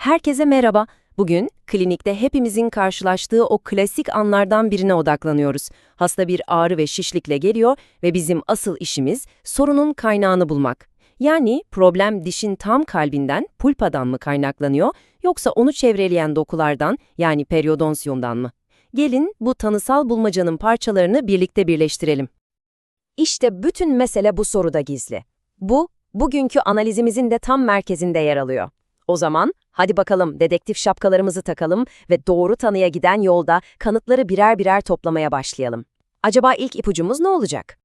Herkese merhaba. Bugün klinikte hepimizin karşılaştığı o klasik anlardan birine odaklanıyoruz. Hasta bir ağrı ve şişlikle geliyor ve bizim asıl işimiz sorunun kaynağını bulmak. Yani problem dişin tam kalbinden, pulpadan mı kaynaklanıyor yoksa onu çevreleyen dokulardan yani periodonsiyumdan mı? Gelin bu tanısal bulmacanın parçalarını birlikte birleştirelim. İşte bütün mesele bu soruda gizli. Bu, bugünkü analizimizin de tam merkezinde yer alıyor. O zaman hadi bakalım dedektif şapkalarımızı takalım ve doğru tanıya giden yolda kanıtları birer birer toplamaya başlayalım. Acaba ilk ipucumuz ne olacak?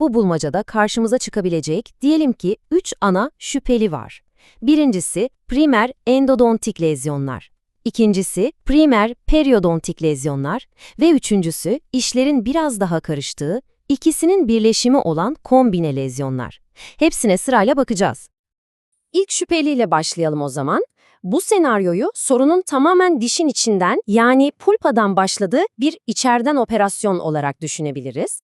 Bu bulmacada karşımıza çıkabilecek diyelim ki 3 ana şüpheli var. Birincisi primer endodontik lezyonlar. İkincisi primer periodontik lezyonlar ve üçüncüsü işlerin biraz daha karıştığı, ikisinin birleşimi olan kombine lezyonlar. Hepsine sırayla bakacağız. İlk şüpheliyle başlayalım o zaman. Bu senaryoyu sorunun tamamen dişin içinden yani pulpadan başladığı bir içeriden operasyon olarak düşünebiliriz.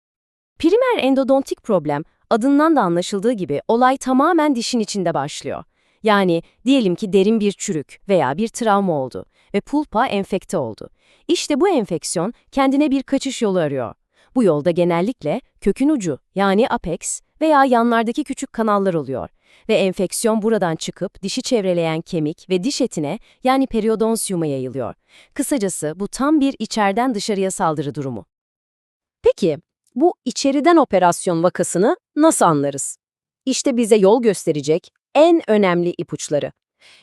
Primer endodontik problem adından da anlaşıldığı gibi olay tamamen dişin içinde başlıyor. Yani diyelim ki derin bir çürük veya bir travma oldu ve pulpa enfekte oldu. İşte bu enfeksiyon kendine bir kaçış yolu arıyor. Bu yolda genellikle kökün ucu yani apex veya yanlardaki küçük kanallar oluyor ve enfeksiyon buradan çıkıp dişi çevreleyen kemik ve diş etine yani periodonsiyuma yayılıyor. Kısacası bu tam bir içeriden dışarıya saldırı durumu. Peki bu içeriden operasyon vakasını nasıl anlarız? İşte bize yol gösterecek en önemli ipuçları.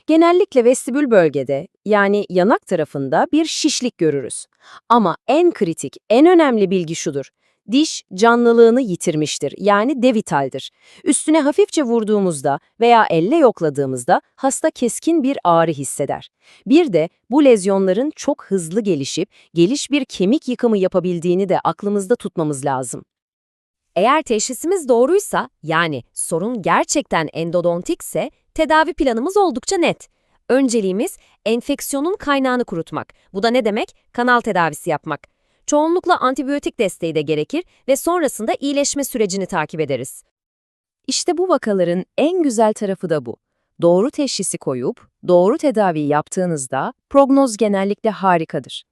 Genellikle vestibül bölgede yani yanak tarafında bir şişlik görürüz. Ama en kritik, en önemli bilgi şudur. Diş canlılığını yitirmiştir yani devitaldir. Üstüne hafifçe vurduğumuzda veya elle yokladığımızda hasta keskin bir ağrı hisseder. Bir de bu lezyonların çok hızlı gelişip geliş bir kemik yıkımı yapabildiğini de aklımızda tutmamız lazım. Eğer teşhisimiz doğruysa, yani sorun gerçekten endodontikse, tedavi planımız oldukça net. Önceliğimiz enfeksiyonun kaynağını kurutmak. Bu da ne demek? Kanal tedavisi yapmak. Çoğunlukla antibiyotik desteği de gerekir ve sonrasında iyileşme sürecini takip ederiz. İşte bu vakaların en güzel tarafı da bu. Doğru teşhisi koyup, doğru tedaviyi yaptığınızda prognoz genellikle harikadır.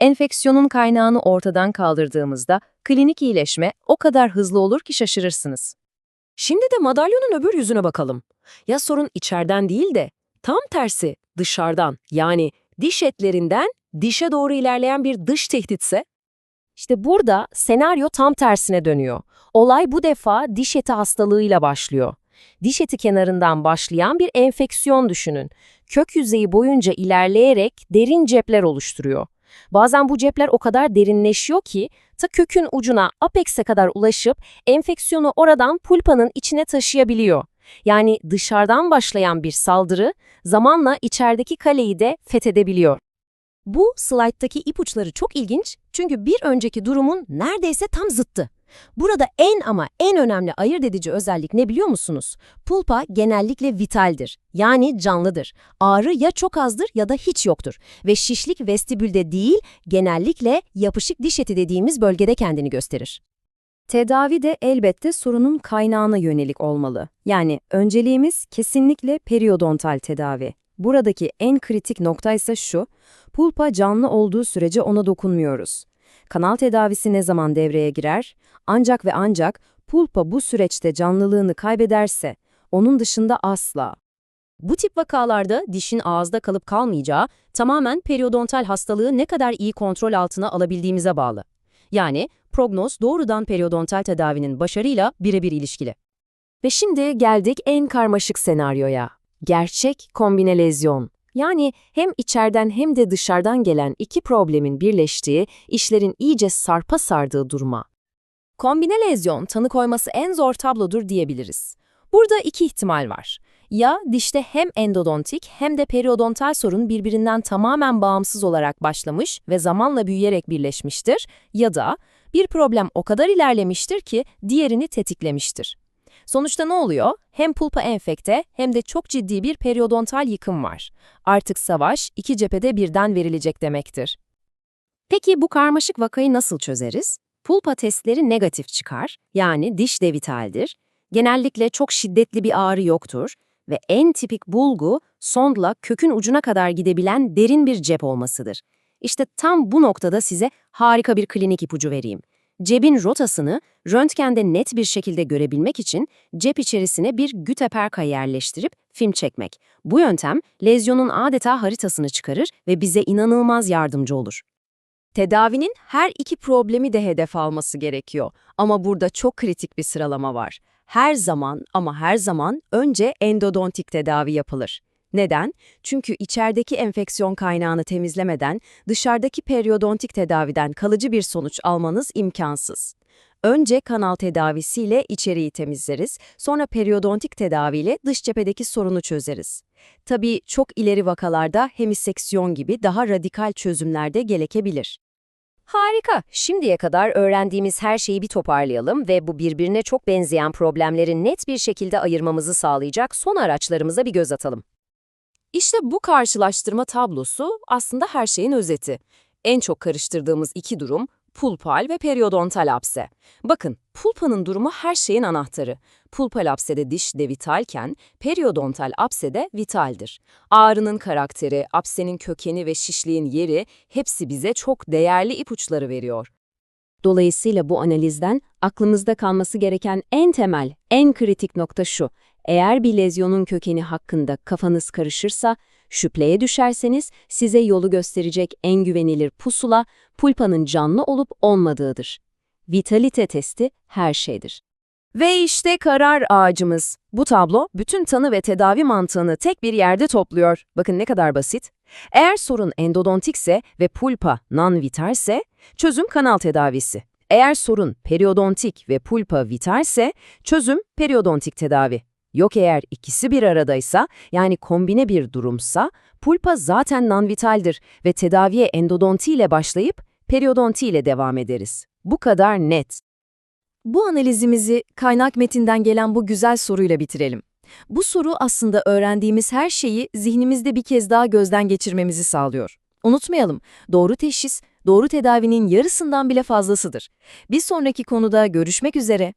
Enfeksiyonun kaynağını ortadan kaldırdığımızda klinik iyileşme o kadar hızlı olur ki şaşırırsınız. Şimdi de madalyonun öbür yüzüne bakalım. Ya sorun içeriden değil de tam tersi dışarıdan yani diş etlerinden dişe doğru ilerleyen bir dış tehditse? İşte burada senaryo tam tersine dönüyor. Olay bu defa diş eti hastalığıyla başlıyor. Diş eti kenarından başlayan bir enfeksiyon düşünün. Kök yüzeyi boyunca ilerleyerek derin cepler oluşturuyor. Bazen bu cepler o kadar derinleşiyor ki ta kökün ucuna apex'e kadar ulaşıp enfeksiyonu oradan pulpanın içine taşıyabiliyor. Yani dışarıdan başlayan bir saldırı zamanla içerideki kaleyi de fethedebiliyor. Bu slayttaki ipuçları çok ilginç çünkü bir önceki durumun neredeyse tam zıttı. Burada en ama en önemli ayırt edici özellik ne biliyor musunuz? Pulpa genellikle vitaldir, yani canlıdır. Ağrı ya çok azdır ya da hiç yoktur. Ve şişlik vestibülde değil, genellikle yapışık diş eti dediğimiz bölgede kendini gösterir. Tedavi de elbette sorunun kaynağına yönelik olmalı. Yani önceliğimiz kesinlikle periodontal tedavi. Buradaki en kritik nokta ise şu, pulpa canlı olduğu sürece ona dokunmuyoruz. Kanal tedavisi ne zaman devreye girer? Ancak ve ancak pulpa bu süreçte canlılığını kaybederse, onun dışında asla. Bu tip vakalarda dişin ağızda kalıp kalmayacağı tamamen periodontal hastalığı ne kadar iyi kontrol altına alabildiğimize bağlı. Yani prognoz doğrudan periodontal tedavinin başarıyla birebir ilişkili. Ve şimdi geldik en karmaşık senaryoya. Gerçek kombine lezyon. Yani hem içeriden hem de dışarıdan gelen iki problemin birleştiği, işlerin iyice sarpa sardığı duruma. Kombine lezyon tanı koyması en zor tablodur diyebiliriz. Burada iki ihtimal var. Ya dişte hem endodontik hem de periodontal sorun birbirinden tamamen bağımsız olarak başlamış ve zamanla büyüyerek birleşmiştir ya da bir problem o kadar ilerlemiştir ki diğerini tetiklemiştir. Sonuçta ne oluyor? Hem pulpa enfekte hem de çok ciddi bir periodontal yıkım var. Artık savaş iki cephede birden verilecek demektir. Peki bu karmaşık vakayı nasıl çözeriz? Pulpa testleri negatif çıkar, yani diş devitaldir. Genellikle çok şiddetli bir ağrı yoktur. Ve en tipik bulgu, sondla kökün ucuna kadar gidebilen derin bir cep olmasıdır. İşte tam bu noktada size harika bir klinik ipucu vereyim. Cebin rotasını röntgende net bir şekilde görebilmek için cep içerisine bir güteperka yerleştirip film çekmek. Bu yöntem lezyonun adeta haritasını çıkarır ve bize inanılmaz yardımcı olur. Tedavinin her iki problemi de hedef alması gerekiyor. Ama burada çok kritik bir sıralama var. Her zaman ama her zaman önce endodontik tedavi yapılır. Neden? Çünkü içerideki enfeksiyon kaynağını temizlemeden dışarıdaki periodontik tedaviden kalıcı bir sonuç almanız imkansız. Önce kanal tedavisiyle içeriği temizleriz, sonra periodontik tedaviyle dış cephedeki sorunu çözeriz. Tabii çok ileri vakalarda hemiseksiyon gibi daha radikal çözümler de gerekebilir. Harika. Şimdiye kadar öğrendiğimiz her şeyi bir toparlayalım ve bu birbirine çok benzeyen problemleri net bir şekilde ayırmamızı sağlayacak son araçlarımıza bir göz atalım. İşte bu karşılaştırma tablosu aslında her şeyin özeti. En çok karıştırdığımız iki durum pulpal ve periodontal apse. Bakın, pulpanın durumu her şeyin anahtarı. Pulpal apsede diş de vitalken, periodontal apsede vitaldir. Ağrının karakteri, apsenin kökeni ve şişliğin yeri hepsi bize çok değerli ipuçları veriyor. Dolayısıyla bu analizden aklımızda kalması gereken en temel, en kritik nokta şu. Eğer bir lezyonun kökeni hakkında kafanız karışırsa, şüpheye düşerseniz size yolu gösterecek en güvenilir pusula pulpanın canlı olup olmadığıdır. Vitalite testi her şeydir. Ve işte karar ağacımız. Bu tablo bütün tanı ve tedavi mantığını tek bir yerde topluyor. Bakın ne kadar basit. Eğer sorun endodontikse ve pulpa non-vitalse, çözüm kanal tedavisi. Eğer sorun periodontik ve pulpa vitalse, çözüm periodontik tedavi. Yok eğer ikisi bir aradaysa, yani kombine bir durumsa, pulpa zaten non-vitaldir ve tedaviye endodonti ile başlayıp periodonti ile devam ederiz. Bu kadar net. Bu analizimizi kaynak metinden gelen bu güzel soruyla bitirelim. Bu soru aslında öğrendiğimiz her şeyi zihnimizde bir kez daha gözden geçirmemizi sağlıyor. Unutmayalım, doğru teşhis, doğru tedavinin yarısından bile fazlasıdır. Bir sonraki konuda görüşmek üzere.